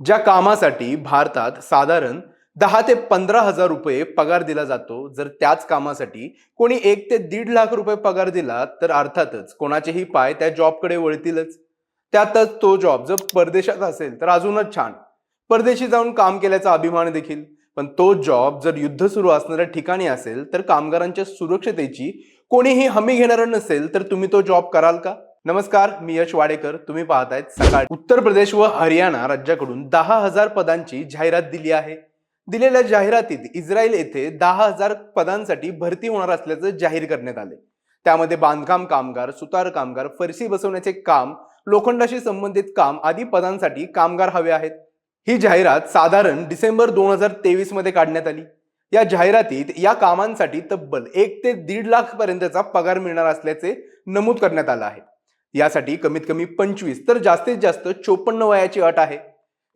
ज्या कामासाठी भारतात साधारण दहा ते पंधरा हजार रुपये पगार दिला जातो जर त्याच कामासाठी कोणी एक ते दीड लाख रुपये पगार दिला तर अर्थातच कोणाचेही पाय त्या जॉबकडे वळतीलच. त्यातच तो जॉब जर परदेशात असेल तर अजूनच छान. परदेशी जाऊन काम केल्याचा अभिमान देखील. पण तो जॉब जर युद्ध सुरू असणाऱ्या ठिकाणी असेल तर कामगारांच्या सुरक्षतेची कोणीही हमी घेणारं नसेल तर तुम्ही तो जॉब कराल का? नमस्कार मी यश वाडेकर. तुम्ही पाहतायत सकाळ. उत्तर प्रदेश व हरियाणा राज्याकडून दहा हजार पदांची जाहिरात दिली आहे. दिलेल्या जाहिरातीत इस्रायल येथे दहा हजार पदांसाठी भरती होणार असल्याचं जाहीर करण्यात आले त्यामध्ये बांधकाम कामगार सुतार कामगार फरशी बसवण्याचे काम लोखंडाशी संबंधित काम आदी पदांसाठी कामगार हवे आहेत. ही जाहिरात साधारण डिसेंबर दोन हजार तेवीसमध्ये काढण्यात आली. या जाहिरातीत या कामांसाठी तब्बल एक ते दीड लाख पर्यंतचा पगार मिळणार असल्याचे नमूद करण्यात आलं आहे. यासाठी कमीत कमी पंचवीस तर जास्तीत जास्त चोपन्न वयाची अट आहे.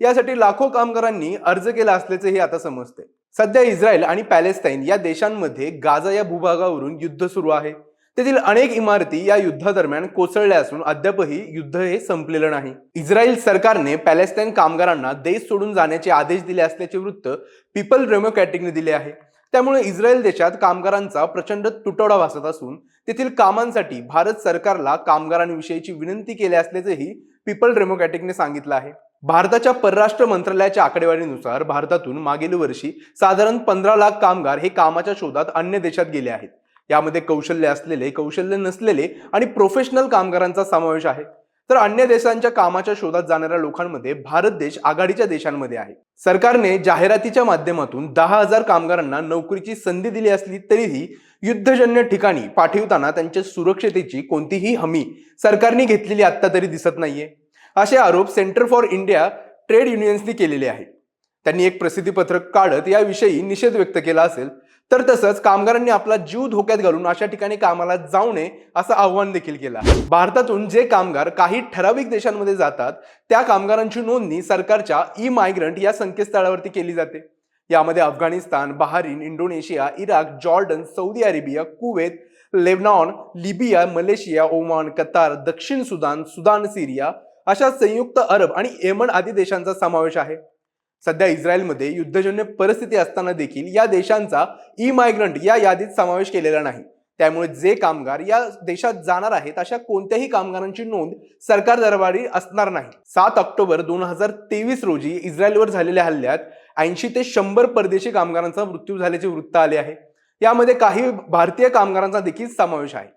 यासाठी लाखो कामगारांनी अर्ज केला असल्याचेही आता समजते सध्या इस्रायल आणि पॅलेस्टाईन या देशांमध्ये गाजा या भूभागावरून युद्ध सुरू आहे. तेथील अनेक इमारती या युद्धादरम्यान कोसळल्या असून अद्यापही युद्ध हे संपलेलं नाही. इस्रायल सरकारने पॅलेस्टाईन कामगारांना देश सोडून जाण्याचे आदेश दिले असल्याचे वृत्त पीपल डेमोक्रॅटिकने दिले आहे. त्यामुळे इस्रायल देशात कामगारांचा प्रचंड तुटवडा भासत असून तेथील कामांसाठी भारत सरकारला कामगारांविषयीची विनंती केली असल्याचेही पीपल डेमोक्रॅटिकने सांगितलं आहे. भारताच्या परराष्ट्र मंत्रालयाच्या आकडेवारीनुसार भारतातून मागील वर्षी साधारण पंधरा लाख कामगार हे कामाच्या शोधात अन्य देशात गेले आहेत. यामध्ये कौशल्य असलेले कौशल्य नसलेले आणि प्रोफेशनल कामगारांचा समावेश आहे. तर अन्य देशांच्या कामाच्या शोधात जाणाऱ्या लोकांमध्ये भारत देश आघाडीच्या देशांमध्ये आहे. सरकारने जाहिरातीच्या माध्यमातून दहा हजार कामगारांना नोकरीची संधी दिली असली तरीही युद्धजन्य ठिकाणी पाठवताना त्यांच्या सुरक्षतेची कोणतीही हमी सरकारने घेतलेली आत्ता तरी दिसत नाहीये. असे आरोप सेंटर फॉर इंडिया ट्रेड युनियन्सनी केलेले आहेत. त्यांनी एक प्रसिद्धीपत्रक काढत याविषयी निषेध व्यक्त केला असेल. तर तसंच कामगारांनी आपला जीव धोक्यात घालून अशा ठिकाणी कामाला जाऊ नये असं आव्हान देखील केलं भारतातून जे कामगार काही ठराविक देशांमध्ये जातात त्या कामगारांची नोंदणी सरकारच्या ई मायग्रंट या संकेतस्थळावरती केली जाते. यामध्ये Afghanistan Bahrain Indonesia Iraq Jordan Saudi Arabia Kuwait Lebanon Libya Malaysia Oman Qatar दक्षिण सुदान सुदान सिरिया अशा संयुक्त अरब आणि येमन आदी देशांचा समावेश आहे. सध्या इस्रायलमध्ये युद्धजन्य परिस्थिती असताना देखील या देशांचा ई मायग्रंट या यादीत समावेश केलेला नाही. त्यामुळे जे कामगार या देशात जाणार आहेत अशा कोणत्याही कामगारांची नोंद सरकार दरबारी असणार नाही. सात ऑक्टोबर दोन हजार तेवीस रोजी इस्रायलवर झालेल्या हल्ल्यात ऐंशी ते शंभर परदेशी कामगारांचा मृत्यू झाल्याचे वृत्त आले आहे. यामध्ये काही भारतीय कामगारांचा देखील समावेश आहे.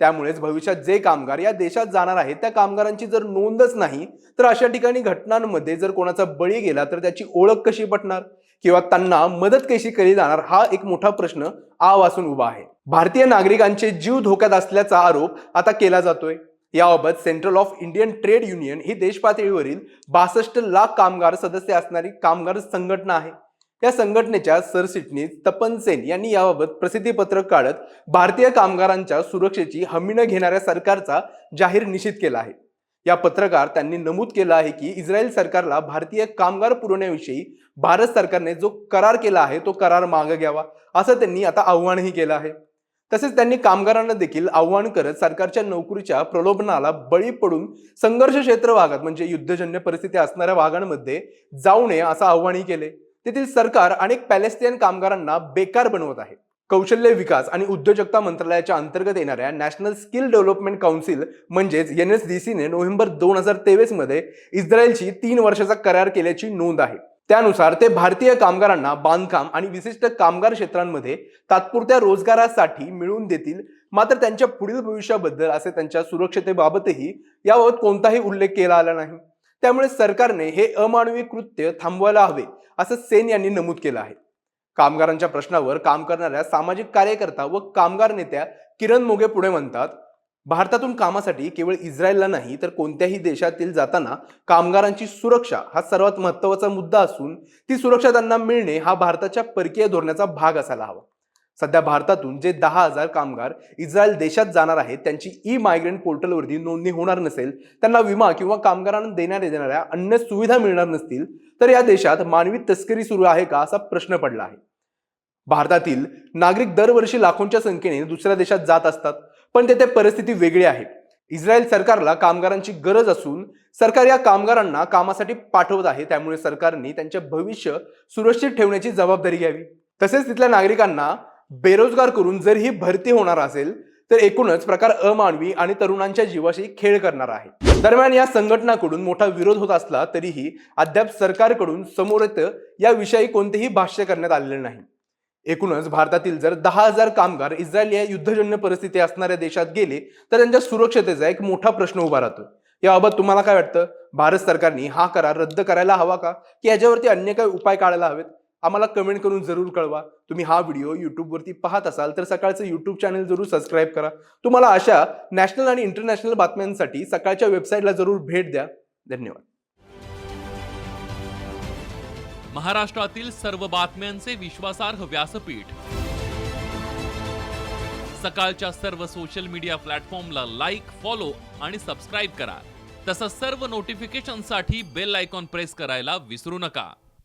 त्यामुळेच भविष्यात जे कामगार या देशात जाणार आहेत त्या कामगारांची जर नोंदच नाही तर अशा ठिकाणी घटनांमध्ये जर कोणाचा बळी गेला तर त्याची ओळख कशी पटणार? किंवा त्यांना मदत कशी केली जाणार? हा एक मोठा प्रश्न आ उभा आहे. भारतीय नागरिकांचे जीव धोक्यात असल्याचा आरोप आता केला जातोय. याबाबत central of Indian trade union ही देशपातळीवरील बासष्ट लाख कामगार सदस्य असणारी कामगार संघटना आहे. या संघटनेच्या सरचिटणीस तपन सेन यांनी याबाबत प्रसिद्धीपत्रक काढत भारतीय कामगारांच्या सुरक्षेची हमी न घेणाऱ्या सरकारचा जाहीर निषेध केला आहे. या पत्रकार त्यांनी नमूद केलं आहे की इस्रायल सरकारला भारतीय कामगार पुरवण्याविषयी भारत सरकारने जो करार केला आहे तो करार मागे घ्यावा असं त्यांनी आता आव्हानही केलं आहे. तसेच त्यांनी कामगारांना देखील आव्हान करत सरकारच्या नोकरीच्या प्रलोभनाला बळी पडून संघर्ष क्षेत्र भागात म्हणजे युद्धजन्य परिस्थिती असणाऱ्या भागांमध्ये जाऊ नये असं आव्हानही केले. तेथील सरकार अनेक पॅलेस्टियन कामगारांना बेकार बनवत आहे. कौशल्य विकास आणि उद्योजकता मंत्रालयाच्या अंतर्गत येणाऱ्या नॅशनल स्किल डेव्हलपमेंट काउन्सिल म्हणजेच एन एस डी सीने नोव्हेंबर दोन हजार तेवीसमध्ये इस्रायलची तीन वर्षाचा करार केल्याची नोंद आहे. त्यानुसार ते भारतीय कामगारांना बांधकाम आणि विशिष्ट कामगार क्षेत्रांमध्ये तात्पुरत्या रोजगारासाठी मिळवून देतील. मात्र त्यांच्या पुढील भविष्याबद्दल असे त्यांच्या सुरक्षतेबाबतही याबाबत कोणताही उल्लेख केला आला नाही. त्यामुळे सरकारने हे अमानवी कृत्य थांबवायला हवे. असं सेन यांनी नमूद केलं आहे. कामगारांच्या प्रश्नावर काम करणाऱ्या सामाजिक कार्यकर्ता व कामगार नेत्या किरण मोगे पुढे म्हणतात भारतातून कामासाठी केवळ इस्रायलला नाही तर कोणत्याही देशातील जाताना कामगारांची सुरक्षा हा सर्वात महत्त्वाचा मुद्दा असून ती सुरक्षा त्यांना मिळणे हा भारताच्या परकीय धोरणाचा भाग असायला हवा. सध्या भारतातून जे दहा हजार कामगार इस्रायल देशात जाणार आहेत त्यांची ई मायग्रेंट पोर्टलवरती नोंदणी होणार नसेल त्यांना विमा किंवा कामगारांना देण्यात येणाऱ्या अन्य सुविधा मिळणार नसतील तर या देशात मानवी तस्करी सुरू आहे का असा प्रश्न पडला आहे. भारतातील नागरिक दरवर्षी लाखोंच्या संख्येने दुसऱ्या देशात जात असतात पण तेथे परिस्थिती वेगळी आहे. इस्रायल सरकारला कामगारांची गरज असून सरकार या कामगारांना कामासाठी पाठवत आहे त्यामुळे सरकारने त्यांचे भविष्य सुरक्षित ठेवण्याची जबाबदारी घ्यावी. तसेच तिथल्या नागरिकांना बेरोजगार करून जर ही भरती होणार असेल तर एकूणच प्रकार अमानवी आणि तरुणांच्या जीवाशी खेळ करणार आहे. दरम्यान या संघटनाकडून मोठा विरोध होत असला तरीही अद्याप सरकारकडून समोर येतं याविषयी कोणतेही भाष्य करण्यात आलेले नाही. एकूणच भारतातील जर दहा हजार कामगार इस्रायल या युद्धजन्य परिस्थिती असणाऱ्या देशात गेले तर त्यांच्या सुरक्षतेचा एक मोठा प्रश्न उभा राहतो. याबाबत तुम्हाला काय वाटतं? भारत सरकारने हा करार रद्द करायला हवा का? की याच्यावरती अन्य काही उपाय काढायला हवेत? आम्हाला कमेंट करून जरूर कळवा. तुम्ही हा व्हिडिओ यूट्यूबवरती पाहत असाल तर सकाळचं यूट्यूब चॅनल जरूर सबस्क्राईब करा. तुम्हाला अशा नॅशनल आणि इंटरनॅशनल बातम्यांसाठी सकाळच्या वेबसाईटला जरूर भेट द्या. धन्यवाद. महाराष्ट्रातील सर्व बातम्यांचे विश्वासार्ह व्यासपीठ. सकाळच्या सर्व सोशल मीडिया प्लॅटफॉर्मला लाईक फॉलो आणि सबस्क्राईब करा. तसंच सर्व नोटिफिकेशनसाठी बेल आयकॉन प्रेस करायला विसरू नका.